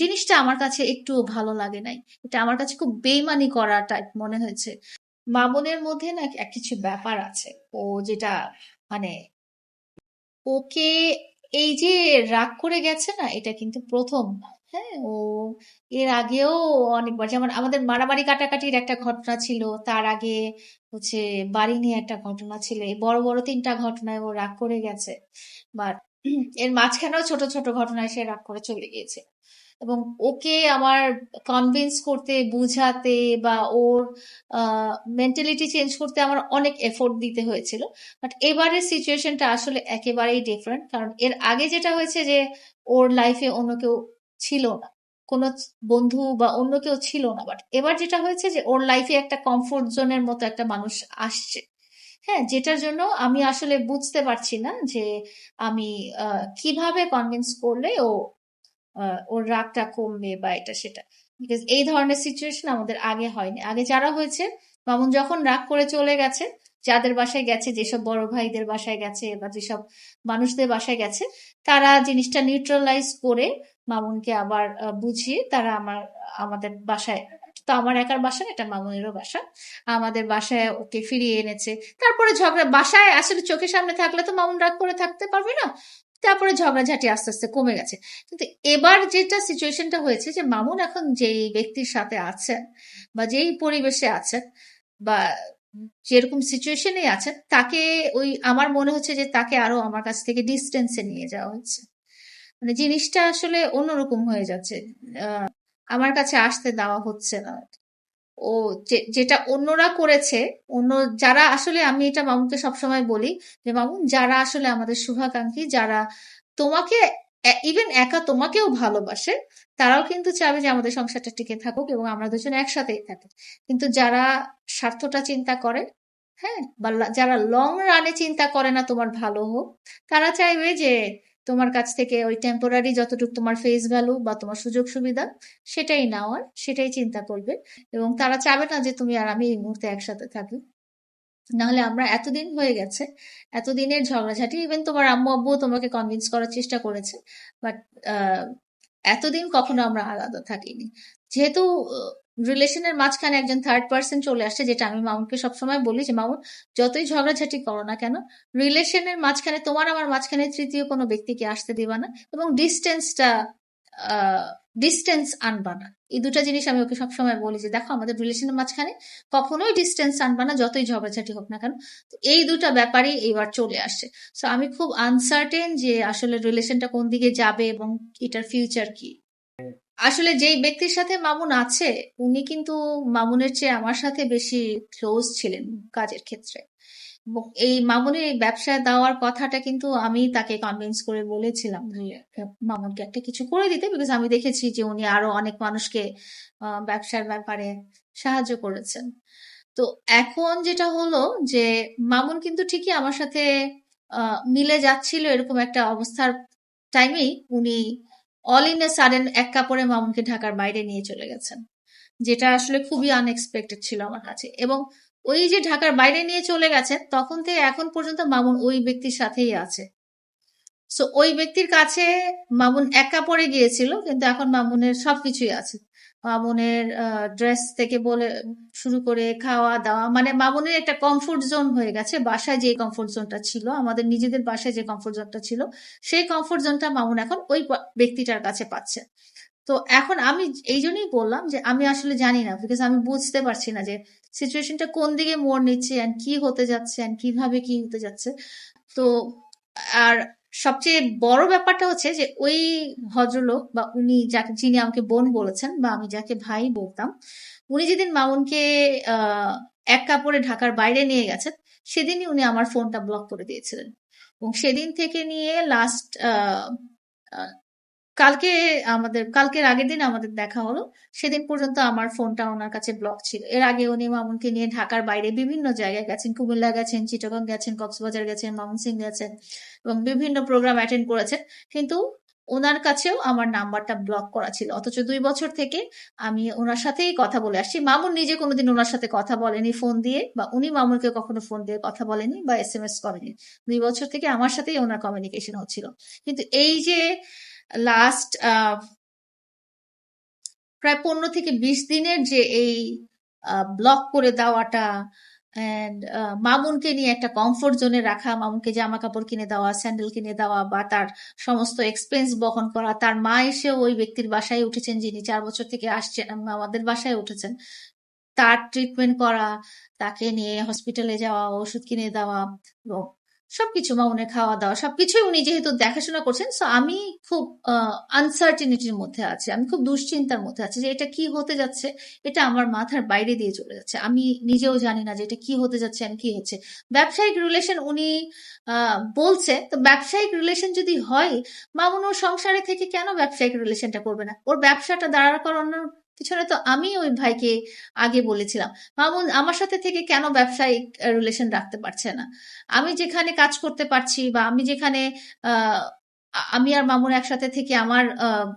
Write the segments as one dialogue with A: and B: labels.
A: জিনিসটা আমার কাছে একটু ভালো লাগে নাই। এটা আমার কাছে খুব বেইমানি করা টাইপ মনে হয়েছে। মামুনের মধ্যে না এক কিছু ব্যাপার আছে। ও যেটা মানে ওকে এই যে রাগ করে গেছে না, এটা কিন্তু প্রথম। হ্যাঁ ও এর আগেও অনেকবার যেমন আমাদের মারামারি কাটাকাটির একটা ঘটনা ছিল, তার আগে হচ্ছে বাড়ি নিয়ে একটা ঘটনা ছিল, এই বড় বড় তিনটা ঘটনায় ও রাগ করে গেছে। বা এর মাঝখানেও ছোট ছোট ঘটনায় সে রাগ করে চলে গিয়েছে। এবং ওকে আমার কনভিন্স করতে, বুঝাতে বা ওর মেন্টালিটি চেঞ্জ করতে আমার অনেক এফোর্ট দিতে হয়েছিল। বাট এবারের সিচুয়েশনটা আসলে একেবারেই ডিফারেন্ট কারণ এর আগে যেটা হয়েছে যে ওর লাইফে অন্য কেউ ছিল না, কোনো বন্ধু বা অন্য কেউ ছিল না। বাট এবার যেটা হয়েছে যে ওর লাইফে একটা কমফোর্ট জোনের মতো একটা মানুষ আসছে। হ্যাঁ যেটার জন্য আমি আসলে বুঝতে পারছি না যে আমি কীভাবে কনভিন্স করলে ও ওর রাগটা কমবে বা এটা সেটা। বিকজ এই ধরনের সিচুয়েশন আমাদের আগে হয়নি। আগে যারা হয়েছে, মামুন যখন রাগ করে চলে গেছে, যাদের বাসায় গেছে, যেসব বড় ভাইদের বাসায় গেছে বা যেসব মানুষদের বাসায় গেছে, তারা জিনিসটা নিউট্রালাইজ করে মামুনকে আবার বুঝিয়ে তারা আমার, আমাদের বাসায়, তো আমার একার বাসা, এটা মামুনেরও বাসা। আমাদের বাসায় ওকে ফিরিয়ে এনেছে। তারপরে ঝগড়া, বাসায় আসলে চোখের সামনে থাকলে তো মামুন রাগ করে থাকতে পারবে না। তারপরে ঝগড়াঝাটি আস্তে আস্তে কমে গেছে। কিন্তু এবার যেটা সিচুয়েশনটা হয়েছে যে মামুন এখন যেই ব্যক্তির সাথে আছেন বা যেই পরিবেশে আছেন বা যেরকম সিচুয়েশনে আছেন তাকে ওই আমার মনে হচ্ছে যে তাকে আরও আমার কাছ থেকে ডিস্টেন্সে নিয়ে যাওয়া হচ্ছে। মানে জিনিসটা আসলে অন্যরকম হয়ে যাচ্ছে। আমার কাছে আসতে দেওয়া হচ্ছে না ও যেটা অন্যরা করেছে, অন্য যারা আসলে আমি এটা মামুনকে সবসময় বলি যে, মামুন, যারা আসলে আমাদের শুভাকাঙ্ক্ষী, যারা তোমাকে ইভেন একা তোমাকেও ভালোবাসে, তারাও কিন্তু চাবে যে আমাদের সংসারটা টিকে থাকুক এবং আমরা দুজন একসাথেই থাকি। কিন্তু যারা স্বার্থটা চিন্তা করে হ্যাঁ বা যারা লং রানে চিন্তা করে না তোমার ভালো হোক, তারা চাইবে যে তোমার কাছ থেকে ওই টেম্পোরারি যতটুকু তোমার ফেস ভ্যালু বা তোমার সুযোগ সুবিধা, সেটাই নেওয়ার, সেটাই চিন্তা করবে এবং তারা চাবে না যে তুমি আর আমি এই মুহূর্তে একসাথে থাকি। নাহলে আমরা এতদিন হয়ে গেছে, এতদিনের ঝগড়াঝাটি ইভেন তোমার আম্মু আব্বু তোমাকে কনভিন্স করার চেষ্টা করেছে বাট এতদিন কখনো আমরা আলাদা থাকিনি। যেহেতু রিলেশনের মাঝখানে একজন থার্ড পার্সন চলে আসছে যেটা আমি মামুনকে সবসময় বলি যে, মামুন, যতই ঝগড়াঝাটি করো না কেন রিলেশনের মাঝখানে, তোমার আমার মাঝখানে তৃতীয় কোনো ব্যক্তিকে আসতে দিবা না এবং ডিস্টেন্সটা ডিস্টেন্স আনবা না। এই দুটা জিনিস আমি ওকে সবসময় বলি যে, দেখো, আমাদের রিলেশনের মাঝখানে কখনোই ডিস্টেন্স আনবা না, যতই ঝগড়াঝাটি হোক না কেন। এই দুটা ব্যাপারই এবার চলে আসছে সো আমি খুব আনসার্টেন যে আসলে রিলেশনটা কোন দিকে যাবে এবং এটার ফিউচার কি। আসলে যেই ব্যক্তির সাথে মামুন আছে, উনি কিন্তু মামুনের চেয়ে আমার সাথে বেশি ক্লোজ ছিলেন কাজের ক্ষেত্রে। এই মামুনের ব্যবসায় দেওয়ার কথাটা কিন্তু আমি তাকে কনভিন্স করে বলেছিলাম মামুনকে একটা কিছু করে দিতে। বিকজ আমি দেখেছি যে উনি আরও অনেক মানুষকে ব্যবসার ব্যাপারে সাহায্য করেছেন। তো এখন যেটা হলো যে, মামুন কিন্তু ঠিকই আমার সাথে মিলে যাচ্ছিল এরকম একটা অবস্থার টাইমেই উনি অল ইন এ সাডেন এক কাপড়ে মামুনকে ঢাকার বাইরে নিয়ে চলে গেছেন, যেটা আসলে খুবই আনএক্সপেক্টেড ছিল আমার কাছে। এবং ওই যে ঢাকার বাইরে নিয়ে চলে গেছেন, তখন থেকে এখন পর্যন্ত মামুন ওই ব্যক্তির সাথেই আছে। সো ওই ব্যক্তির কাছে মামুন একা পড়ে গিয়েছিল, কিন্তু এখন মামুনের সবকিছুই আছে। মামুনের ড্রেস থেকে বলে, শুরু করে খাওয়া দাওয়া মানে মামুনের একটা কমফোর্ট জোন হয়ে গেছে। বাসায় যে কমফোর্ট জোনটা ছিল, আমাদের নিজেদের বাসায় যে কমফোর্ট জোনটা ছিল, সেই কমফোর্ট জোনটা মামুন এখন ওই ব্যক্তিটার কাছে পাচ্ছে। তো এখন আমি এই জন্যই বললাম যে, আমি আসলে জানি না বিকজ আমি বুঝতে পারছি না যে সিচুয়েশনটা কোন দিকে মোড় নিচ্ছে অ্যান্ড কি হতে যাচ্ছে অ্যান্ড কীভাবে কি হতে যাচ্ছে। তো, আর সবচেয়ে বড় ব্যাপারটা হচ্ছে যে ওই ভদ্রলোক বা উনি যাকে, যিনি আমাকে বোন বলেছেন বা আমি যাকে ভাই বলতাম, উনি যেদিন মামুনকে এক কাপড়ে ঢাকার বাইরে নিয়ে গেছেন, সেদিনই উনি আমার ফোনটা ব্লক করে দিয়েছিলেন। এবং সেদিন থেকে নিয়ে লাস্ট কালকে আমাদের, কালকের আগের দিন আমাদের দেখা হলো। সেদিন পর্যন্ত আমার ফোনটা ওনার কাছে ব্লক ছিল। এর আগে উনি মামুনকে নিয়ে ঢাকার বাইরে বিভিন্ন জায়গায় গেছেন। কুমিল্লা গেছেন, চিটগং গেছেন, কক্সবাজার গেছেন সিং গেছেন এবং বিভিন্ন প্রোগ্রাম অ্যাটেন্ড করেছেন। কিন্তু ওনার কাছেও আমার নাম্বারটা ব্লক করা ছিল। অথচ দুই বছর থেকে আমি ওনার সাথেই কথা বলে আসছি। মামুন নিজে কোনোদিন ওনার সাথে কথা বলেনি ফোন দিয়ে বা উনি মামুনকে কখনো ফোন দিয়ে কথা বলেনি বা এস এম এস করেনি। দুই বছর থেকে আমার সাথেই ওনার কমিউনিকেশন হচ্ছিল। কিন্তু এই যে লাস্ট প্রায় পনেরো থেকে বিশ দিনের যে এই ব্লক করে দেওয়াটা অ্যান্ড মামুনকে নিয়ে একটা কমফোর্ট জোনে রাখা, মামুনকে জামা কাপড় কিনে দেওয়া স্যান্ডেল কিনে দেওয়া বা তার সমস্ত এক্সপেন্স বহন করা, তার মা এসেও ওই ব্যক্তির বাসায় উঠেছেন যিনি চার বছর থেকে আসছেন আমাদের বাসায় উঠেছেন। তার ট্রিটমেন্ট করা, তাকে নিয়ে হসপিটালে যাওয়া, ওষুধ কিনে দেওয়া সবকিছু মামুনের খাওয়া দাওয়া, সবকিছুই উনি যেহেতু দেখাশোনা করছেন সো আমি খুব আনসার্টিনিটির মধ্যে আছি। আমি খুব দুশ্চিন্তার মধ্যে আছি যে এটা কি হতে যাচ্ছে, এটা আমার মাথার বাইরে দিয়ে চলে যাচ্ছে। আমি নিজেও জানি না যে এটা কি হতে যাচ্ছে আমি কি হচ্ছে। ব্যবসায়িক রিলেশন উনি বলছে, তো ব্যবসায়িক রিলেশন যদি হয় মামুন ওর সংসারে থেকে কেন ব্যবসায়িক রিলেশনটা করবে না? ওর ব্যবসাটা দাঁড়ার করানোর পিছনে তো আমি ওই ভাইকে আগে বলেছিলাম, মামুন, আমার সাথে থেকে কেন ব্যবসায়িক রিলেশন রাখতে পারছে না? আমি যেখানে কাজ করতে পারছি বা আমি যেখানে আমি আর মামুন একসাথে থেকে আমার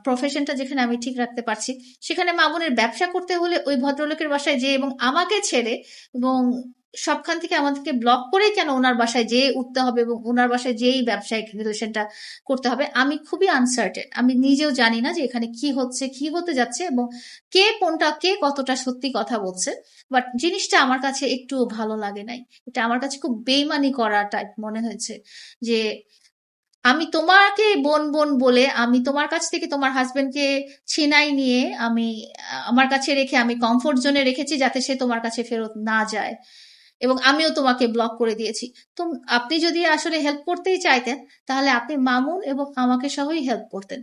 A: প্রফেশনটা যেখানে আমি ঠিক রাখতে পারছি, সেখানে মামুনের ব্যবসা করতে হলে ওই ভদ্রলোকের বাসায় যে এবং আমাকে ছেড়ে এবং সবখান থেকে আমাদেরকে ব্লক করেই কেন ওনার বাসায় যেয়ে উঠতে হবে এবং ওনার বাসায় যেই ব্যবসায়িক রিলেশনটা করতে হবে? আমি খুবই আনসার্টেন আমি নিজেও জানি না যে এখানে কি হচ্ছে, কি হতে যাচ্ছে এবং কে কোনটা, কে কতটা সত্যি কথা বলছে। বাট জিনিসটা আমার কাছে একটু ভালো লাগে নাই। এটা আমার কাছে খুব বেইমানি করা টাইপ মনে হয়েছে যে আমি তোমাকে বোন বোন বলে আমি তোমার কাছ থেকে তোমার হাজবেন্ডকে ছিনাই নিয়ে আমি, আমার কাছে রেখে আমি কমফোর্ট জোনে রেখেছি যাতে সে তোমার কাছে ফেরত না যায়। এবং আমিও তোমাকে ব্লক করে দিয়েছি। তো আপনি যদি আসলে হেল্প করতেই চাইতেন, তাহলে আপনি মামুন এবং আমাকে সহই হেল্প করতেন।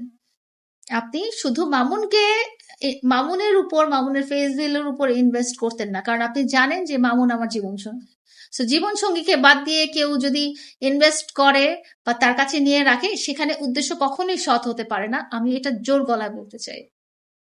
A: আপনি শুধু মামুনকে মামুনের উপর, মামুনের ফেস উপর ইনভেস্ট করতেন না, কারণ আপনি জানেন যে মামুন আমার জীবন সঙ্গী সো জীবন সঙ্গীকে বাদ দিয়ে কেউ যদি ইনভেস্ট করে বা তার কাছে নিয়ে রাখে, সেখানে উদ্দেশ্য কখনোই সৎ হতে পারে না। আমি এটা জোর গলায় বলতে চাই।